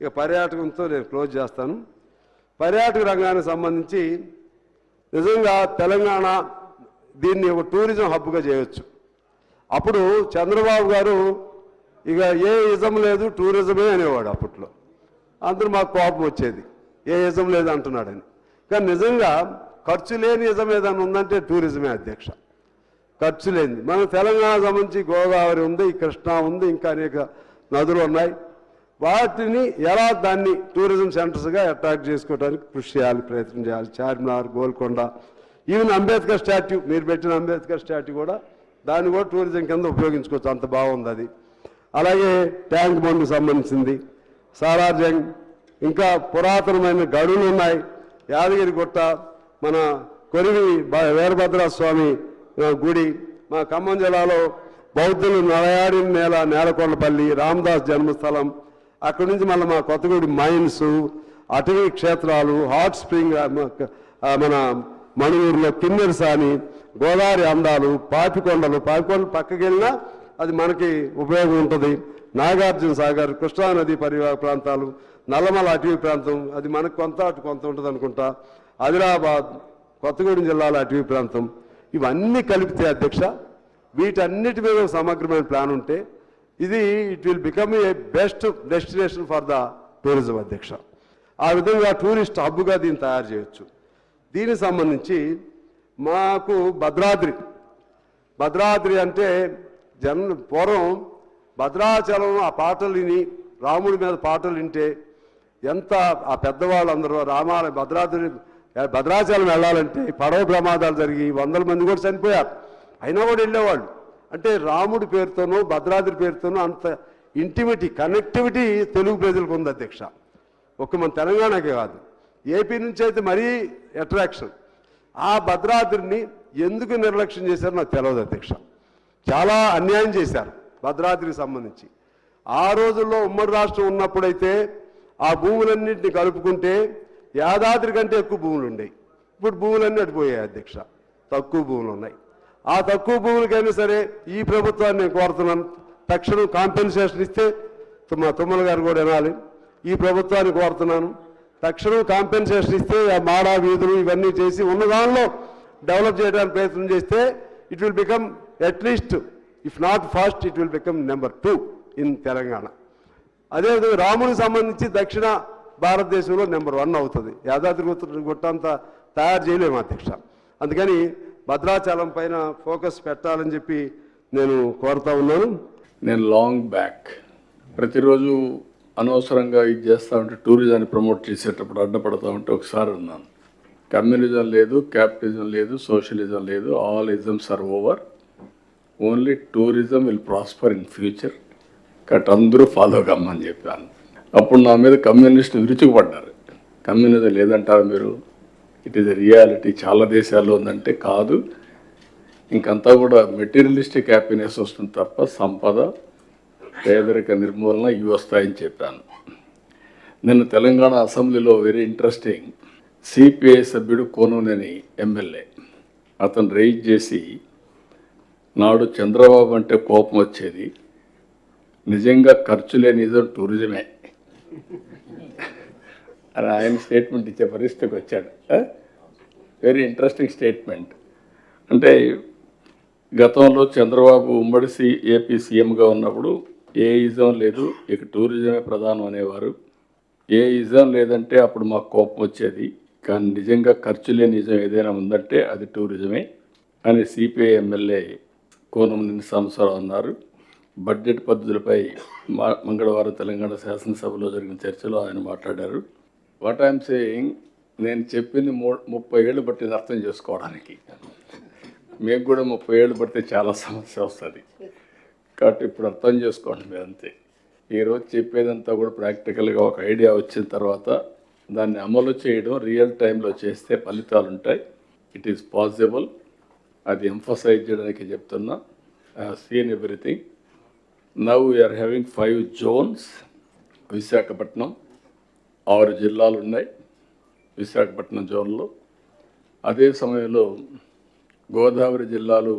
ఇక పర్యాటకంతో నేను క్లోజ్ చేస్తాను. పర్యాటక రంగానికి సంబంధించి నిజంగా తెలంగాణ దీన్ని ఒక టూరిజం హబ్గా చేయొచ్చు. అప్పుడు చంద్రబాబు గారు ఇక ఏ ఇజం లేదు టూరిజమే అనేవాడు అప్పట్లో. అందరూ మాకు కోపం వచ్చేది. ఏ ఇజం లేదు అంటున్నాడని. కానీ నిజంగా ఖర్చు లేని ఇజం ఏదైనా ఉందంటే టూరిజమే అధ్యక్ష. ఖర్చు లేనిది మనం తెలంగాణ సంబంధించి గోదావరి ఉంది కృష్ణా ఉంది ఇంకా అనేక నదులు ఉన్నాయి. వాటిని ఎలా దాన్ని టూరిజం సెంటర్స్గా అట్రాక్ట్ చేసుకోవడానికి కృషి చేయాలి ప్రయత్నం చేయాలి. చార్మినార్ గోల్కొండ ఈవెన్ అంబేద్కర్ స్టాట్యూ మీరు పెట్టిన అంబేద్కర్ స్టాట్యూ కూడా దాన్ని కూడా టూరిజం కింద ఉపయోగించుకోవచ్చు. అంత బాగుంది అది. అలాగే ట్యాంక్ బండ్కు సంబంధించింది. సారార్జంగ్ ఇంకా పురాతనమైన గడులు ఉన్నాయి. యాదగిరి గుట్ట మన కొరివి వీరభద్రస్వామి స్వామి గుడి మా ఖమ్మం జిల్లాలో బౌద్ధులు నలయాడి నేల నేలకొండపల్లి రామదాస్ జన్మస్థలం అక్కడి నుంచి మళ్ళీ మా కొత్తగూడి మైన్స్ అటవీ క్షేత్రాలు హాట్ స్ప్రింగ్ మన మణుగూరులో కిన్నెరసాని గోదావరి అందాలు పాపికొండలు. పాపికొండలు పక్కకి వెళ్ళినా అది మనకి ఉపయోగం ఉంటుంది. నాగార్జున సాగర్ కృష్ణానది పరివాహ ప్రాంతాలు నల్లమల అటవీ ప్రాంతం అది మనకు కొంత అటు కొంత ఉంటుంది అనుకుంటా. ఆదిలాబాద్ కొత్తగూడెం జిల్లాలో అటవీ ప్రాంతం. ఇవన్నీ కలిపితే అధ్యక్ష వీటన్నిటి మీద సమగ్రమైన ప్లాన్ ఉంటే ఇది it will become a best destination for the tourism అధ్యక్ష. ఆ విధంగా టూరిస్ట్ హబ్గా దీన్ని తయారు చేయొచ్చు. దీనికి సంబంధించి మాకు భద్రాద్రి. భద్రాద్రి అంటే జన్ పూర్వం భద్రాచలం ఆ పాటలు విని రాముడి మీద పాటలు వింటే ఎంత ఆ పెద్దవాళ్ళందరూ రామాల భద్రాద్రి భద్రాచలం వెళ్ళాలంటే పడవ ప్రమాదాలు జరిగి వందల మంది కూడా చనిపోయారు. అయినా కూడా వెళ్ళేవాళ్ళు. అంటే రాముడి పేరుతోనూ భద్రాద్రి పేరుతోనూ అంత ఇంటిమిటీ కనెక్టివిటీ తెలుగు ప్రజలకు ఉంది అధ్యక్ష. ఒక మన తెలంగాణకే కాదు. ఏపీ నుంచి అయితే మరీ అట్రాక్షన్ ఆ భద్రాద్రిని ఎందుకు నిర్లక్ష్యం చేశారో నాకు తెలియదు అధ్యక్ష. చాలా అన్యాయం చేశారు భద్రాద్రికి సంబంధించి. ఆ రోజుల్లో ఉమ్మడి రాష్ట్రం ఉన్నప్పుడైతే ఆ భూములన్నింటినీ కలుపుకుంటే యాదాద్రి కంటే ఎక్కువ భూములు ఉండేవి. ఇప్పుడు భూములన్నీ అడిపోయాయి అధ్యక్ష. తక్కువ భూములు ఉన్నాయి. ఆ తక్కువ భూములకైనా సరే ఈ ప్రభుత్వాన్ని నేను కోరుతున్నాను. తక్షణం కాంపెన్సేషన్ ఇస్తే మా తుమ్మల గారు కూడా వినాలి. ఈ ప్రభుత్వాన్ని కోరుతున్నాను. తక్షణం కాంపెన్సేషన్ ఇస్తే ఆ మాడా వీధులు ఇవన్నీ చేసి ఉన్న దానిలో డెవలప్ చేయడానికి ప్రయత్నం చేస్తే it will become at least if not fast it will become number two in Telangana. అదేవిధంగా రామునికి సంబంధించి దక్షిణ భారతదేశంలో నెంబర్ వన్ అవుతుంది. యాదాద్రి గుట్ట గుట్టంతా తయారు చేయలేము అధ్యక్ష. అందుకని భద్రాచలం పైన ఫోకస్ పెట్టాలని చెప్పి నేను కోరుతా ఉన్నాను. నేను లాంగ్ బ్యాక్ ప్రతిరోజు అనవసరంగా ఇది చేస్తూ ఉంటే టూరిజాన్ని ప్రమోట్ చేసేటప్పుడు అడ్డపడతా ఉంటే ఒకసారి ఉన్నాను కమ్యూనిజం లేదు క్యాపిటలిజం లేదు సోషలిజం లేదు all isms are over only tourism will prosper in future cut అందరూ ఫాలో కమ్మని చెప్పాను. అప్పుడు నా మీద కమ్యూనిస్ట్ విరుచుకుపడ్డారు. కమ్యూనిజం లేదంటారు మీరు? ఇట్ ఈస్ రియాలిటీ చాలా దేశాల్లో ఉందంటే కాదు. ఇంకంతా కూడా మెటీరియలిస్టిక్ హ్యాపీనెస్ వస్తుంది తప్ప సంపద పేదరిక నిర్మూలన ఇవి వస్తాయని చెప్పాను. నిన్న తెలంగాణ అసెంబ్లీలో వెరీ ఇంట్రెస్టింగ్ సిపిఐ సభ్యుడు కోనూనేని ఎమ్మెల్యే అతను రైజ్ చేసి నాడు చంద్రబాబు అంటే కోపం వచ్చేది. నిజంగా ఖర్చు లేని టూరిజమే అని ఆయన స్టేట్మెంట్ ఇచ్చే పరిస్థితికి వచ్చాడు. వెరీ ఇంట్రెస్టింగ్ స్టేట్మెంట్ అంటే గతంలో చంద్రబాబు ఉమ్మడి సి ఏపీ సీఎంగా ఉన్నప్పుడు ఏ ఇజం లేదు ఇక టూరిజమే ప్రధానం అనేవారు. ఏ ఇజం లేదంటే అప్పుడు మాకు కోపం వచ్చేది. కానీ నిజంగా ఖర్చు లేని నిజం ఏదైనా ఉందంటే అది టూరిజమే అని సిపిఐ ఎమ్మెల్యే కోనమనేని సంవత్సరం అన్నారు. బడ్జెట్ పద్ధతులపై మా- మంగళవారం తెలంగాణ శాసనసభలో జరిగిన చర్చలో ఆయన మాట్లాడారు. వాట్ ఐఎమ్ సేయింగ్ నేను చెప్పింది మూ ముప్పై ఏళ్ళు పట్టింది అర్థం చేసుకోవడానికి. మీకు కూడా ముప్పై ఏళ్ళు పడితే చాలా సమస్య వస్తుంది. కాబట్టి ఇప్పుడు అర్థం చేసుకోండి మీరు అంతే. ఈరోజు చెప్పేదంతా కూడా ప్రాక్టికల్గా ఒక ఐడియా వచ్చిన తర్వాత దాన్ని అమలు చేయడం రియల్ టైంలో చేస్తే ఫలితాలు ఉంటాయి. ఇట్ ఈస్ పాసిబుల్ అది ఎంఫసైజ్ చేయడానికి చెప్తున్నా. I seen everything now we are having five zones Visakhapatnam ఆరు జిల్లాలు ఉన్నాయి విశాఖపట్నం జోన్లో. అదే సమయంలో గోదావరి జిల్లాలు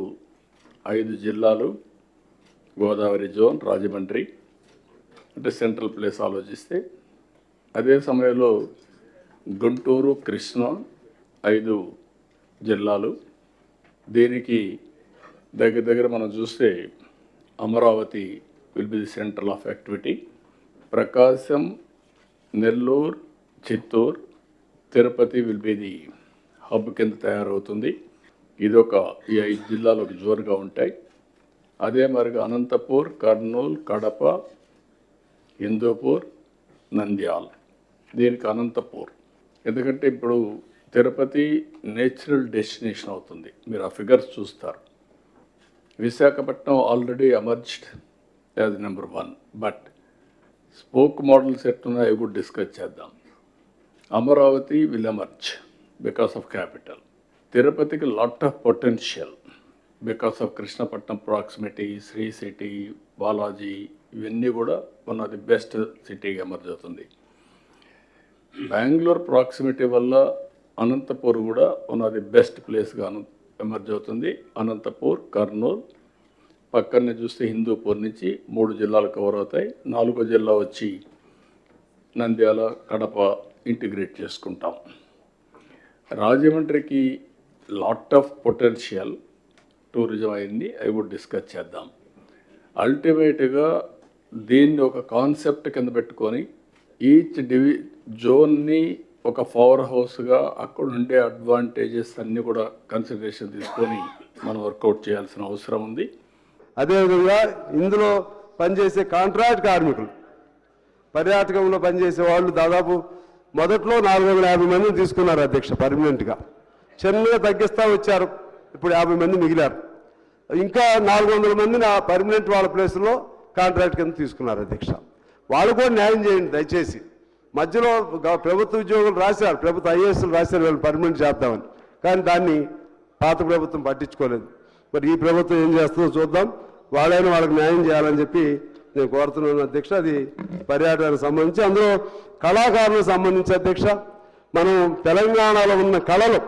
ఐదు జిల్లాలు గోదావరి జోన్ రాజమండ్రి అంటే సెంట్రల్ ప్లేస్ ఆలోచిస్తే. అదే సమయంలో గుంటూరు కృష్ణ ఐదు జిల్లాలు. దీనికి దగ్గర దగ్గర మనం చూస్తే Amaravati will be the central of activity. Prakasam Nellore Chittoor Tirupati will be the hub కింద తయారవుతుంది. ఇదొక ఈ ఐదు జిల్లాలు ఒక జోరుగా ఉంటాయి. అదే మరిగా అనంతపూర్ కర్నూలు కడప హిందూపూర్ నంద్యాల్. దీనికి అనంతపూర్. ఎందుకంటే ఇప్పుడు తిరుపతి నేచురల్ డెస్టినేషన్ అవుతుంది. మీరు ఆ ఫిగర్స్ చూస్తారు. Visakhapatnam already emerged as number one but spoke models ఎట్టున్నాయో కూడా డిస్కస్ చేద్దాం. Amaravati will emerge because of capital తిరుపతికి lot of potential because of Krishnapatnam proximity Sri City Balaji ఇవన్నీ కూడా వన్ ఆఫ్ ది బెస్ట్ సిటీగా emerge అవుతుంది. Bengaluru proximity వల్ల అనంతపూర్ కూడా one of the best ప్లేస్గా అన ఎమర్జ్ అవుతుంది. అనంతపూర్ కర్నూలు పక్కనే చూస్తే హిందూపూర్ నుంచి మూడు జిల్లాలు కవర్ అవుతాయి. నాలుగో జిల్లా వచ్చి నంద్యాల కడప ఇంటిగ్రేట్ చేసుకుంటాం. రాజమండ్రికి లాట్ ఆఫ్ పొటెన్షియల్ టూరిజం అయింది. అవి కూడా డిస్కస్ చేద్దాం. అల్టిమేట్గా దీన్ని ఒక కాన్సెప్ట్ కింద పెట్టుకొని ఈచ్ డివి జోన్ని ఒక పవర్ హౌస్గా అక్కడ ఉండే అడ్వాంటేజెస్ అన్నీ కూడా కన్సిడరేషన్ తీసుకొని మనం వర్కౌట్ చేయాల్సిన అవసరం ఉంది. అదేవిధంగా ఇందులో పనిచేసే కాంట్రాక్ట్ కార్మికులు. పర్యాటకంలో పనిచేసే వాళ్ళు దాదాపు మొదట్లో నాలుగు వందల యాభై మందిని తీసుకున్నారు అధ్యక్ష పర్మనెంట్గా. చిన్నగా తగ్గిస్తా వచ్చారు. ఇప్పుడు యాభై మంది మిగిలారు. ఇంకా నాలుగు వందల మందిని ఆ పర్మనెంట్ వాళ్ళ ప్లేస్లో కాంట్రాక్ట్ కింద తీసుకున్నారు అధ్యక్ష. వాళ్ళు కూడా న్యాయం చేయండి దయచేసి. మధ్యలో గ- ప్రభుత్వ ఉద్యోగులు రాశారు ప్రభుత్వ ఐఏఎస్లు రాశారు వీళ్ళు పర్మనెంట్ చేద్దామని. కానీ దాన్ని పాత ప్రభుత్వం పట్టించుకోలేదు. మరి ఈ ప్రభుత్వం ఏం చేస్తుందో చూద్దాం. వాళ్ళైనా వాళ్ళకి న్యాయం చేయాలని చెప్పి నేను కోరుతున్నాను అధ్యక్ష. అది పర్యాటకానికి సంబంధించి. అందులో కళాకారులకు సంబంధించి అధ్యక్ష మనం తెలంగాణలో ఉన్న కళలు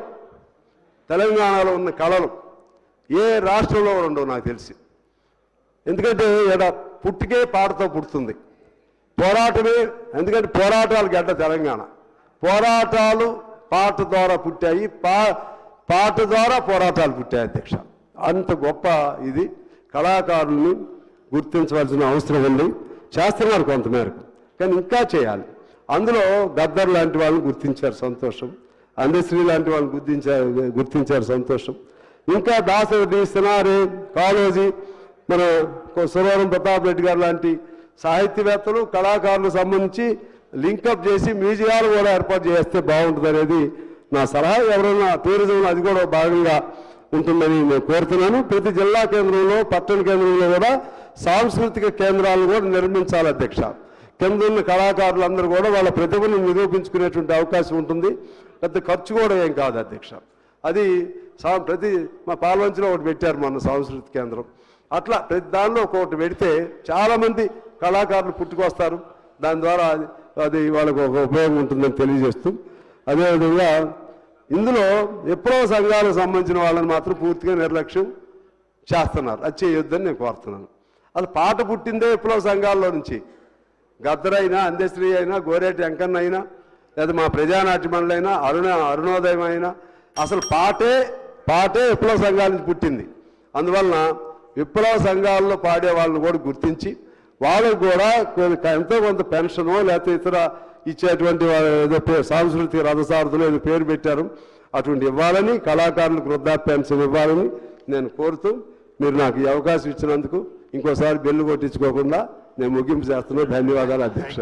తెలంగాణలో ఉన్న కళలు ఏ రాష్ట్రంలో ఉండవు నాకు తెలిసి. ఎందుకంటే ఇక్కడ పుట్టికే పాటతో పుడుతుంది. పోరాటమే ఎందుకంటే పోరాటాలు గడ్డ తెలంగాణ. పోరాటాలు పాట ద్వారా పుట్టాయి. పా పాట ద్వారా పోరాటాలు పుట్టాయి అధ్యక్ష. అంత గొప్ప ఇది. కళాకారుల్ని గుర్తించవలసిన అవసరం ఉంది. చేస్తున్నారు కొంతమేరకు. కానీ ఇంకా చేయాలి. అందులో గద్దర్ లాంటి వాళ్ళని గుర్తించారు సంతోషం. అందశ్రీ లాంటి వాళ్ళని గుర్తించారు గుర్తించారు సంతోషం. ఇంకా దాసరి సినారే కాళోజీ మన సురవరం ప్రతాప్ రెడ్డి గారు లాంటి సాహిత్యవేత్తలు కళాకారులకు సంబంధించి లింకప్ చేసి మ్యూజియాలు కూడా ఏర్పాటు చేస్తే బాగుంటుంది అనేది నా సలహా. ఎవరైనా టూరిజం అది కూడా భాగంగా ఉంటుందని నేను కోరుతున్నాను. ప్రతి జిల్లా కేంద్రంలో పట్టణ కేంద్రంలో కూడా సాంస్కృతిక కేంద్రాలను కూడా నిర్మించాలి అధ్యక్ష. కింద ఉన్న కళాకారులందరూ కూడా వాళ్ళ ప్రతిభను నిరూపించుకునేటువంటి అవకాశం ఉంటుంది. పెద్ద ఖర్చు కూడా ఏం కాదు అధ్యక్ష. అది సా- ప్రతి మా పాల్వంచిలో ఒకటి పెట్టారు మన సాంస్కృతిక కేంద్రం. అట్లా ప్రతి దానిలో ఒక్కొక్కటి పెడితే చాలామంది కళాకారులు పుట్టుకొస్తారు. దాని ద్వారా అది అది వాళ్ళకు ఒక ఉపయోగం ఉంటుందని తెలియజేస్తూ అదేవిధంగా ఇందులో విప్లవ సంఘాలకు సంబంధించిన వాళ్ళని మాత్రం పూర్తిగా నిర్లక్ష్యం చేస్తున్నారు. అది చేయొద్దని నేను కోరుతున్నాను. అది పాట పుట్టిందే విప్లవ సంఘాల్లో నుంచి. గద్దరైనా అందశ్రీ అయినా గోరేటి వెంకన్న అయినా లేదా మా ప్రజానాట్య మండలి అయినా అరుణ అరుణోదయం అయినా అసలు పాటే పాటే విప్లవ సంఘాల నుంచి పుట్టింది. అందువలన విప్లవ సంఘాల్లో పాడే వాళ్ళని కూడా గుర్తించి వాళ్ళకు కూడా ఎంతో కొంత పెన్షను లేకపోతే ఇతర ఇచ్చేటువంటి ఏదో పే- సాంస్కృతిక రథసారథులు ఏదో పేరు పెట్టారు. అటువంటి ఇవ్వాలని కళాకారులకు వృద్ధాప్యాంశం ఇవ్వాలని నేను కోరుతూ మీరు నాకు ఈ అవకాశం ఇచ్చినందుకు ఇంకోసారి బెల్లు కొట్టించుకోకుండా నేను ముగింపు చేస్తున్నా ధన్యవాదాలు అధ్యక్ష.